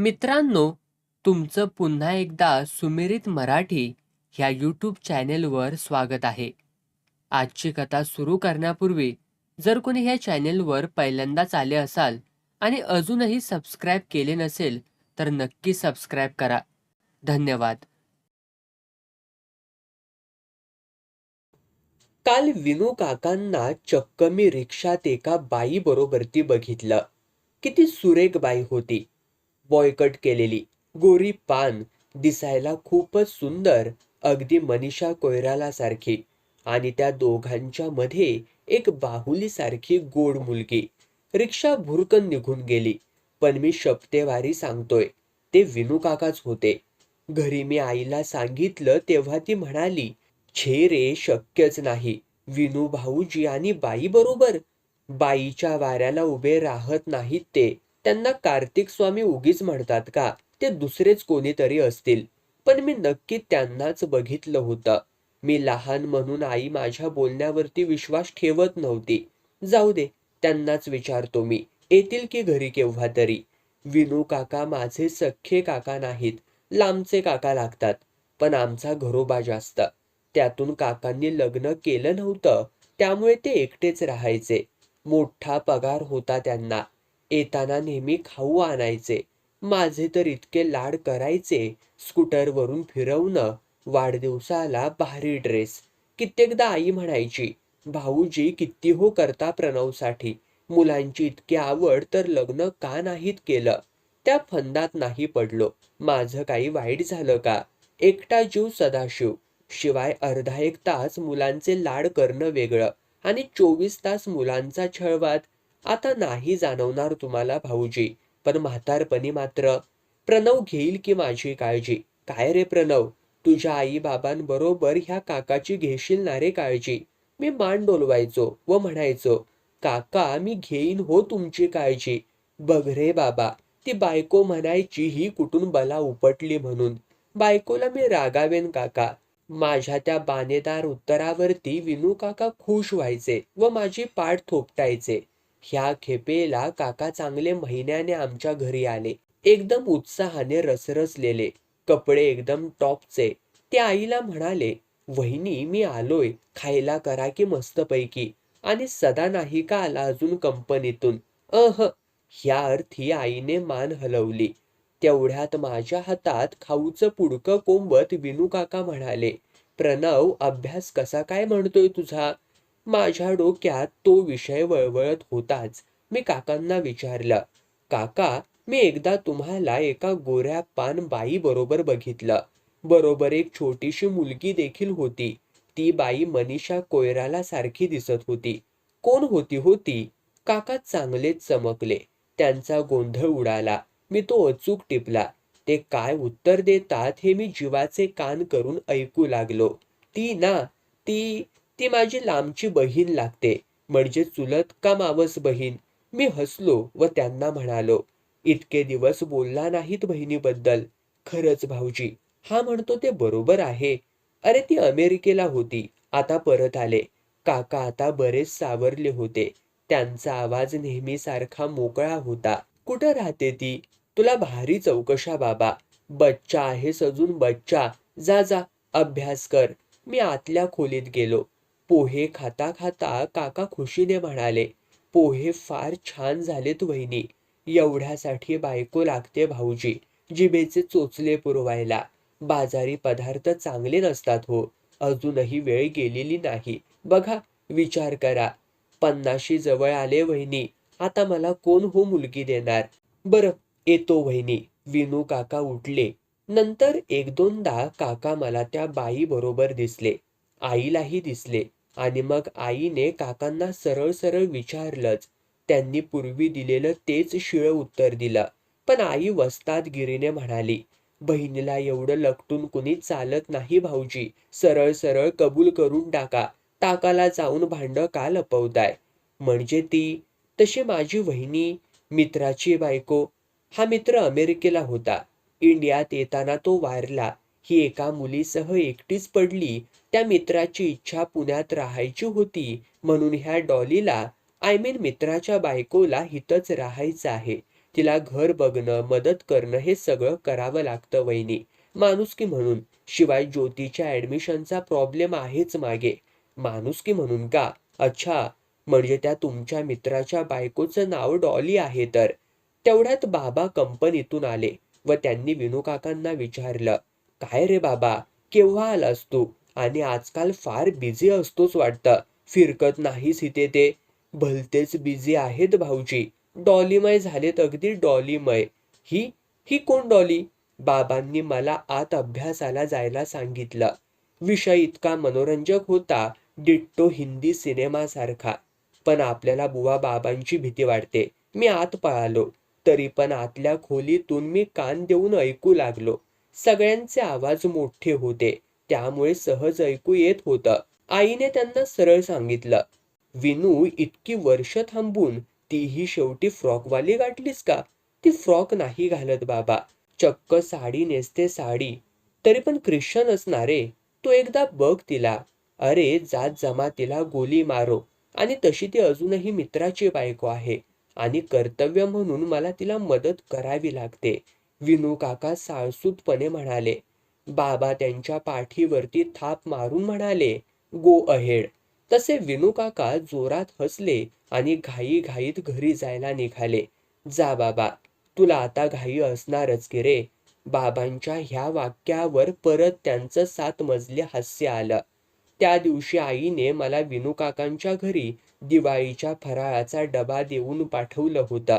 मित्रांनो तुमचं पुन्हा एकदा सुमिरित मराठी ह्या यूट्यूब चॅनेलवर स्वागत आहे. आजची कथा सुरू करण्यापूर्वी जर कोणी ह्या चॅनेलवर पहिल्यांदाच आले असाल आणि अजूनही सबस्क्राईब केले नसेल तर नक्की सबस्क्राईब करा. धन्यवाद. काल विनू काकांना चक्क मी रिक्षात एका बाई बरोबरती बघितलं. किती सुरेख बाई होती. बॉयकट केलेली. गोरी पान दिसायला खूपच सुंदर अगदी मनीषा कोयराला सारखी. आणि त्या दोघांच्या मध्ये एक बाहुलीसारखी गोड मुलगी. रिक्षा भुरकन निघून गेली. पण मी शपतेवारी सांगतोय ते विनू काकाच होते. घरी मी आईला सांगितलं तेव्हा ती म्हणाली छे रे शक्यच नाही. विनू भाऊजी आणि बाई बरोबर? बाईच्या वाऱ्याला उभे राहत नाहीत ते. त्यांना कार्तिक स्वामी उगीच म्हणतात का? ते दुसरेच कोणीतरी असतील. पण मी नक्की त्यांनाच बघितलं होतं. मी लहान म्हणून आई माझ्या बोलण्यावरती विश्वास ठेवत नव्हती. जाऊ दे त्यांनाच विचारतो मी. येतील की घरी केव्हा तरी? विनू काका माझे सख्खे काका नाहीत. लांबचे काका लागतात. पण आमचा घरोबा जास्त. त्यातून काकांनी लग्न केलं नव्हतं. त्यामुळे ते एकटेच राहायचे. मोठा पगार होता त्यांना. येताना नेहमी खाऊ आणायचे. माझे तर इतके लाड करायचे. स्कूटरवरून फिरवणं वाढदिवसाला भारी ड्रेस. कित्येकदा आई म्हणायची भाऊजी किती हो करता प्रणवसाठी? मुलांची इतकी आवड तर लग्न का नाहीत केलं त्या फंदात नाही पडलो. माझं काही वाईट झालं का? एकटा जीव सदाशिव. शिवाय अर्धा एक तास मुलांचे लाड करणं वेगळं आणि चोवीस तास मुलांचा छळवाद आता नाही जाणवणार तुम्हाला भाऊजी पण म्हातारपणी मात्र. प्रणव घेईल की माझी काळजी? काय रे प्रणव? तुझ्या आई बाबांबरोबर ह्या काकाची घेशील ना रे काळजी? मी मान डोलवायचो व म्हणायचो काका मी घेईन हो तुमची काळजी. बघ रे बाबा ती बायको म्हणायची ही कुठून बला उपटली म्हणून. बायकोला मी रागावेन काका. माझ्या त्या बानेदार उत्तरावरती विनू काका खुश व्हायचे व माझी पाठ थोपटायचे. ह्या खेपेला काका चांगले महिन्याने आमच्या घरी आले. एकदम उत्साहाने रसरसलेले कपडे एकदम टॉपचे. ते आईला म्हणाले वहिनी मी आलोय. खायला करा की मस्तपैकी. आणि सदा नाही का आला अजून कंपनीतून? अह ह्या अर्थी आईने मान हलवली. तेवढ्यात माझ्या हातात खाऊचं पुडकं कोंबत विनू काका म्हणाले प्रणव अभ्यास कसा काय म्हणतोय तुझा? माझ्या डोक्यात तो विषय वळवळत होताच. मी काकांना विचारलं काका मी एकदा तुम्हाला एका गोऱ्या पान बाई बरोबर बघितलं. बरोबर एक छोटीशी मुलगी देखील होती. ती बाई मनीषा कोयराला सारखी दिसत होती. कोण होती होती काका चांगलेच चमकले. त्यांचा गोंधळ उडाला. मी तो अचूक टिपला. ते काय उत्तर देतात हे मी जीवाचे कान करून ऐकू लागलो. ती ना ती ती माझी लांबची बहीण लागते. म्हणजे चुलत का मावस बहीण. मी हसलो व त्यांना म्हणालो इतके दिवस बोलला नाहीत बहिणीबद्दल. खरंच भाऊजी. हा म्हणतो ते बरोबर आहे. अरे ती अमेरिकेला होती. आता परत आले. काका आता बरेच सावरले होते. त्यांचा आवाज नेहमीसारखा मोकळा होता. कुठं राहते ती? तुला भारी चौकशा बाबा. बच्चा आहेस अजून बच्चा. जा जा अभ्यास कर. मी आतल्या खोलीत गेलो. पोहे खाता खाता काका खुशीने म्हणाले पोहे फार छान झालेत वहिनी. एवढ्यासाठी बायको लागते भाऊजी जिभेचे चोचले पुरवायला. बाजारी पदार्थ चांगले नसतात हो. अजूनही वेळ गेलेली नाही. बघा विचार करा. पन्नाशी जवळ आले वहिनी. आता मला कोण हो मुलगी देणार? बरं येतो वहिनी. विनू काका उठले. नंतर एक दोनदा काका मला त्या बाई बरोबर दिसले. आईलाही दिसले. आणि मग आईने काकांना सरळ सरळ विचारलंच. त्यांनी पूर्वी दिलेलं तेच शिळ उत्तर दिलं. पण आई वस्तादगिरीने म्हणाली बहिणीला एवढं लकटून कुणी चालत नाही भाऊजी. सरळ सरळ कबूल करून टाका. ताकाला जाऊन भांड का लपवताय? म्हणजे ती तशी माझी वहिनी मित्राची बायको. हा मित्र अमेरिकेला होता. इंडियात येताना तो वारला. ही एका मुलीसह एकटीच पडली. त्या मित्राची इच्छा पुण्यात राहायची होती. म्हणून ह्या डॉलीला आय मीन मित्राच्या बायकोला हितच राहायचं आहे. तिला घर बघणं मदत करणं हे सगळं करावं लागतं वहिनी. माणुसकी म्हणून. शिवाय ज्योतीच्या ऍडमिशनचा प्रॉब्लेम आहेच मागे. माणुसकी म्हणून का? अच्छा म्हणजे त्या तुमच्या मित्राच्या बायकोचं नाव डॉली आहे तर. तेवढ्यात बाबा कंपनीतून आले व त्यांनी विनू काकांना विचारलं काय रे बाबा? केव्हा आलास तू? आणि आजकाल फार बिझी असतोच वाटतं. फिरकत नाहीस इथे ते. भलतेच बिझी आहेत भाऊजी. डॉलीमय झालेत अगदी डॉलीमय. ही? ही कोण डॉली? बाबांनी मला आत अभ्यासाला जायला सांगितलं. विषय इतका मनोरंजक होता डिट्टो हिंदी सिनेमासारखा. पण आपल्याला बुवा बाबांची भीती वाटते. मी आत पळालो. तरी पण आतल्या खोलीतून मी कान देऊन ऐकू लागलो. सगळ्यांचे आवाज मोठे होते. त्यामुळे सहज ऐकू येत होतं. आईने त्यांना सरळ सांगितलं विनू इतकी वर्ष थांबून तीही शेवटी फ्रॉकवाली गाठलीस का? ती फ्रॉक नाही घालत बाबा. चक्क साडी नेसते साडी. तरी पण ख्रिश्चन असणारे तो एकदा बघ तिला. अरे जात जमातीला गोली मारो. आणि तशी ती अजूनही मित्राची बायको आहे. आणि कर्तव्य म्हणून मला तिला मदत करावी लागते. विनू काका साळसूतपणे म्हणाले. बाबा त्यांच्या पाठीवरती थाप मारून म्हणाले गो अहेड. तसे विनू काका जोरात हसले आणि घाई घाईत घरी जायला निघाले. जा बाबा तुला आता घाई असणारच की रे. बाबांच्या ह्या वाक्यावर परत त्यांचं सात मजले हास्य आलं. त्या दिवशी आईने मला विनू काकांच्या घरी दिवाळीच्या फराळाचा डबा देऊन पाठवलं होतं.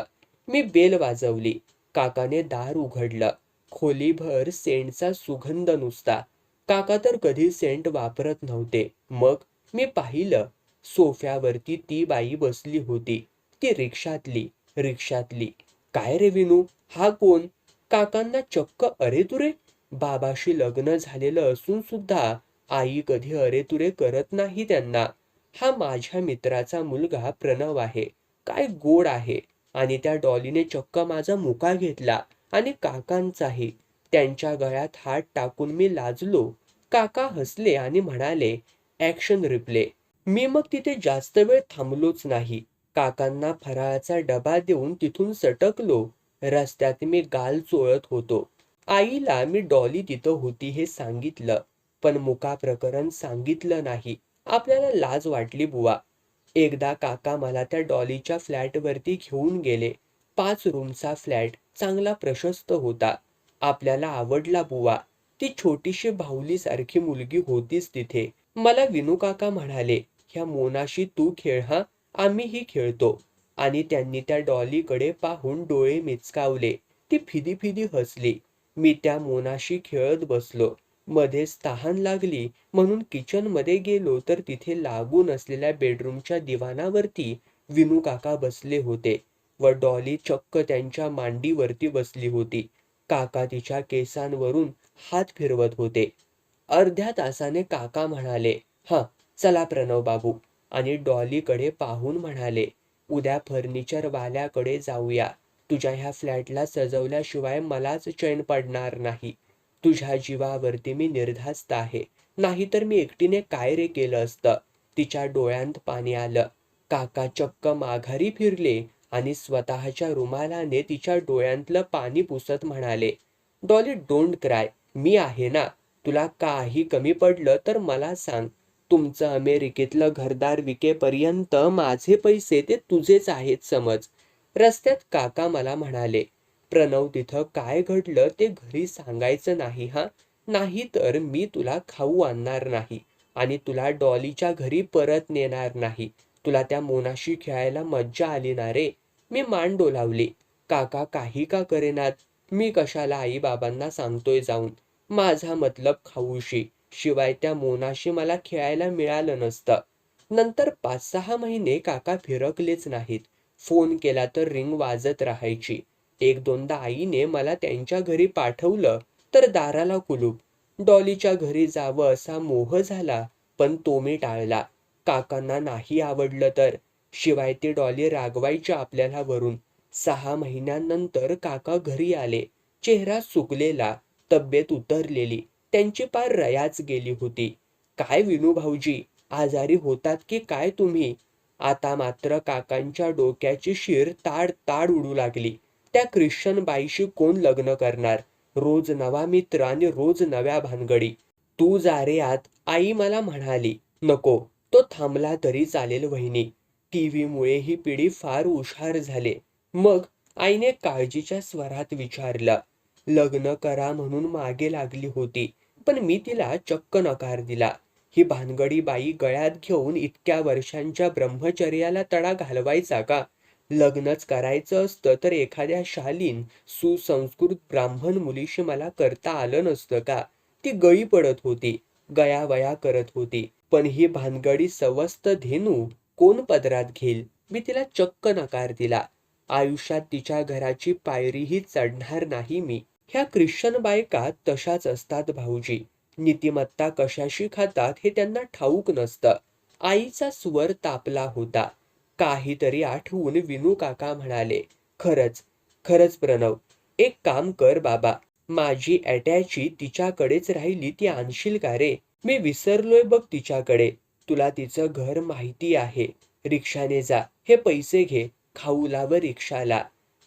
मी बेल वाजवली. काकाने दार उघडलं. खोलीभर सेंटचा सुगंध नुसता. काका तर कधी सेंट वापरत नव्हते. मग मी पाहिलं. सोफ्यावरती ती बाई बसली होती. ती रिक्षातली रिक्षातली. काय रे विनू? हा कोण? काकांना चक्क अरे तुरे? बाबाशी लग्न झालेलं असून सुद्धा आई कधी अरे तुरे करत नाही त्यांना. हा माझ्या मित्राचा मुलगा प्रणव आहे. काय गोड आहे. आणि त्या डॉलीने चक्क माझा मुका घेतला आणि काकांचाही. त्यांच्या गळ्यात हात टाकून मी लाजलो. काका हसले आणि म्हणाले ऍक्शन रिप्ले. मी मग तिथे जास्त वेळ थांबलोच नाही. काकांना फराळाचा डबा देऊन तिथून सटकलो. रस्त्यात मी गाल चोळत होतो. आईला मी डॉली तिथं होती हे सांगितलं पण मुका प्रकरण सांगितलं नाही. आपल्याला लाज वाटली बुवा. एकदा काका मला त्या डॉलीच्या फ्लॅटवरती घेऊन गेले. पाच रूमचा फ्लॅट चांगला प्रशस्त होता. आपल्याला आवडला बुवा. ती छोटीशी बाहुली सारखी मुलगी होतीच तिथे. मला विनू काका म्हणाले ह्या मोनाशी तू खेळ हा आम्हीही खेळतो. आणि त्यांनी त्या डॉलीकडे पाहून डोळे मिचकावले. ती फिदी फिदी हसली. मी त्या मोनाशी खेळत बसलो. मध्येच तहान लागली. म्हणून किचनमध्ये गेलो तर तिथे लागून असलेल्या बेडरूमच्या दिवाणावरती विनू काका बसले होते व डॉली चक्क त्यांच्या मांडीवरती बसली होती. काका तिच्या केसांवरून हात फिरवत होते. अर्ध्या तासाने काका म्हणाले हा चला प्रणव बाबू. आणि डॉलीकडे पाहून म्हणाले उद्या फर्निचर वाल्याकडे जाऊया. तुझ्या ह्या फ्लॅटला सजवल्याशिवाय मलाच चैन पडणार नाही. तुझ्या जीवावरती मी निर्धास्त आहे. नाहीतर मी एकटीने काय रे केलं असतं? तिच्या डोळ्यांत पाणी आलं. काका चक्क माघारी फिरले आणि स्वतःच्या रुमालाने तिच्या डोळ्यांतलं पाणी पुसत म्हणाले डॉली डोंट क्राय. मी आहे ना. तुला काही कमी पडलं तर मला सांग. तुमचं अमेरिकेतलं घरदार विकेपर्यंत माझे पैसे ते तुझेच आहेत समज. रस्त्यात काका मला म्हणाले प्रणव तिथं काय घडलं ते घरी सांगायचं नाही हा? नाही तर मी तुला खाऊ आणणार नाही आणि तुला डॉलीच्या घरी परत नेणार नाही. तुला त्या मोनाशी खेळायला मज्जा आली ना रे? मी मान डोलावली. काका काही का करेनात? मी कशाला आई बाबांना सांगतोय जाऊन? माझा मतलब खाऊशी. शिवाय त्या मोनाशी मला खेळायला मिळालं नसतं. नंतर पाच सहा महिने काका फिरकलेच नाहीत. फोन केला तर रिंग वाजत राहायची. एक दोनदा आईने मला त्यांच्या घरी पाठवलं तर दाराला कुलूप. डॉलीच्या घरी जावं असा मोह झाला पण तो मी टाळला. काकांना नाही आवडलं तर. शिवाय ते डॉली रागवायच्या आपल्याला वरून. सहा महिन्यांनंतर काका घरी आले. चेहरा सुकलेला तब्येत उतरलेली. त्यांची पार रयाच गेली होती. काय विनू भाऊजी आजारी होतात की काय तुम्ही? आता मात्र काकांच्या डोक्याची शीर ताड ताड उडू लागली. त्या ख्रिश्चन बाईशी कोण लग्न करणार? रोज नवा मित्र आणि रोज नव्या भानगडी. तू जा रे आत आई मला म्हणाली. नको तो थांबला तरी चालेल वहिनी. टीव्हीमुळे ही पिढी फार हुशार झाले. मग आईने काळजीच्या स्वरात विचारलं. लग्न करा म्हणून मागे लागली होती पण मी तिला चक्क नकार दिला. ही भानगडी बाई गळ्यात घेऊन इतक्या वर्षांच्या ब्रह्मचर्याला तडा घालवायचा का? लग्नच करायचं असतं तर एखाद्या शालीन सुसंस्कृत ब्राह्मण मुलीशी मला करता आलं नसतं का? ती गळी पडत होती गयावया करत होती. पण ही भानगडी सवस्त धेनू कोण पदरात घेईल? मी तिला चक्क नकार दिला. आयुष्यात तिच्या घराची पायरीही चढणार नाही मी. ह्या ख्रिश्चन बायका तशाच असतात भाऊजी. नीतिमत्ता कशाशी खातात हे त्यांना ठाऊक नसतं. आईचा स्वर तापला होता. काहीतरी आठवून विनू काका म्हणाले खरंच खरंच प्रणव एक काम कर बाबा माझी अटॅची तिच्याकडेच राहिली ती आणशील का रे? मी विसरलोय बघ तिच्याकडे तुला तिचं घर माहिती आहे रिक्षाने जा हे पैसे घे खाऊ लाव रिक्षाला.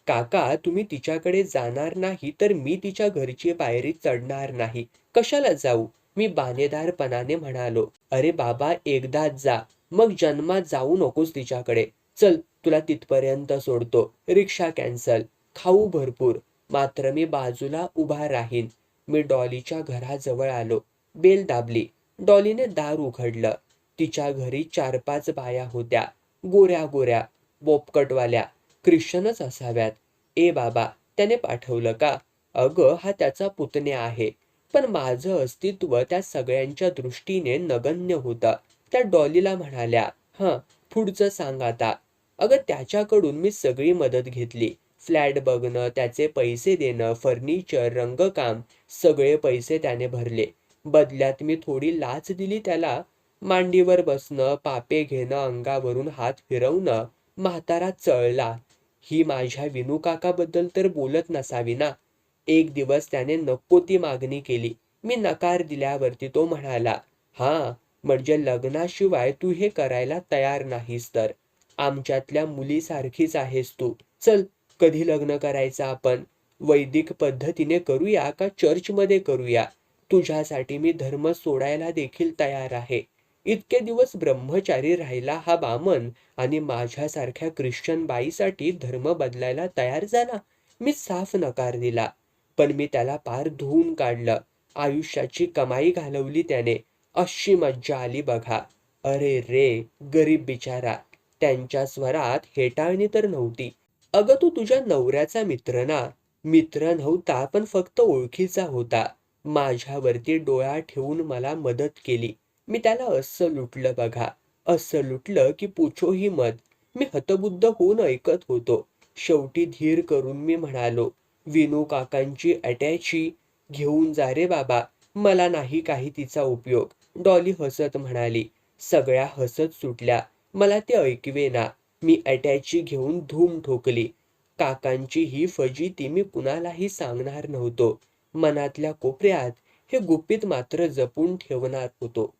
काका तुम्ही तिच्याकडे जाणार नाही तर मी तिच्या घरची पायरी चढणार नाही. कशाला जाऊ? मी बानेदारपणाने म्हणालो. अरे बाबा एकदाच जा. मग जन्मात जाऊ नकोस तिच्याकडे. चल तुला तिथपर्यंत सोडतो. Rickshaw cancel. खाऊ भरपूर. मात्र मी बाजूला उभा राहीन. मी डॉलीच्या घराजवळ आलो. बेल दाबली. डॉलीने दार उघडलं. तिच्या घरी चार पाच बाया होत्या. गोऱ्या गोऱ्या. बोपकटवाल्या. ख्रिश्चनच असाव्यात. ए बाबा त्याने पाठवलं का? अगं हा त्याचा पुतण्या आहे. पण माझं अस्तित्व त्या सगळ्यांच्या दृष्टीने नगण्य होतं. त्या डॉलीला म्हणाल्या हं पुढचं सांग आता. अगं त्याच्याकडून मी सगळी मदत घेतली. फ्लॅट बघणं त्याचे पैसे देणं फर्निचर रंगकाम सगळे पैसे त्याने भरले. बदल्यात मी थोडी लाच दिली त्याला. मांडीवर बसणं पापे घेणं अंगावरून हात फिरवणं म्हातारा चळला. ही माझ्या विनू काकाबद्दल तर बोलत नसावी ना. एक दिवस त्याने नको ती मागणी केली. मी नकार दिल्यावरती तो म्हणाला हा म्हणजे लग्नाशिवाय तू हे करायला तयार नाहीस तर. आमच्यातल्या मुलीसारखीच आहेस तू. चल कधी लग्न करायचं आपण? वैदिक पद्धतीने करूया का चर्चमध्ये करूया? तुझ्यासाठी मी धर्म सोडायला देखील तयार आहे. इतके दिवस ब्रह्मचारी राहिला हा बामन आणि माझ्यासारख्या ख्रिश्चन बाईसाठी धर्म बदलायला तयार झाला. मी साफ नकार दिला. पण मी त्याला पार धुवून काढलं. आयुष्याची कमाई घालवली त्याने. अशी मज्जा आली बघा. अरे रे गरीब बिचारा. त्यांच्या स्वरात हेटाळणी तर नव्हती. अगं तू तुझ्या नवऱ्याचा मित्र ना. मित्र नव्हता पण फक्त ओळखीचा होता. माझ्यावरती डोळा ठेवून मला मदत केली. मी त्याला असं लुटलं बघा. असं लुटलं की पुछो ही मत. मी हतबुद्ध होऊन ऐकत होतो. शेवटी धीर करून मी म्हणालो विनू काकांची अटॅची घेऊन जा रे बाबा. मला नाही काही तिचा उपयोग. डॉली हसत म्हणाली सगळ्या हसत सुटल्या. मला ते ऐकवेना. मी अटॅची घेऊन धूम ठोकली. काकांची ही फजिती मी कुणालाही सांगणार नव्हतो. मनातल्या कोपऱ्यात हे गुपित मात्र जपून ठेवणार होतो.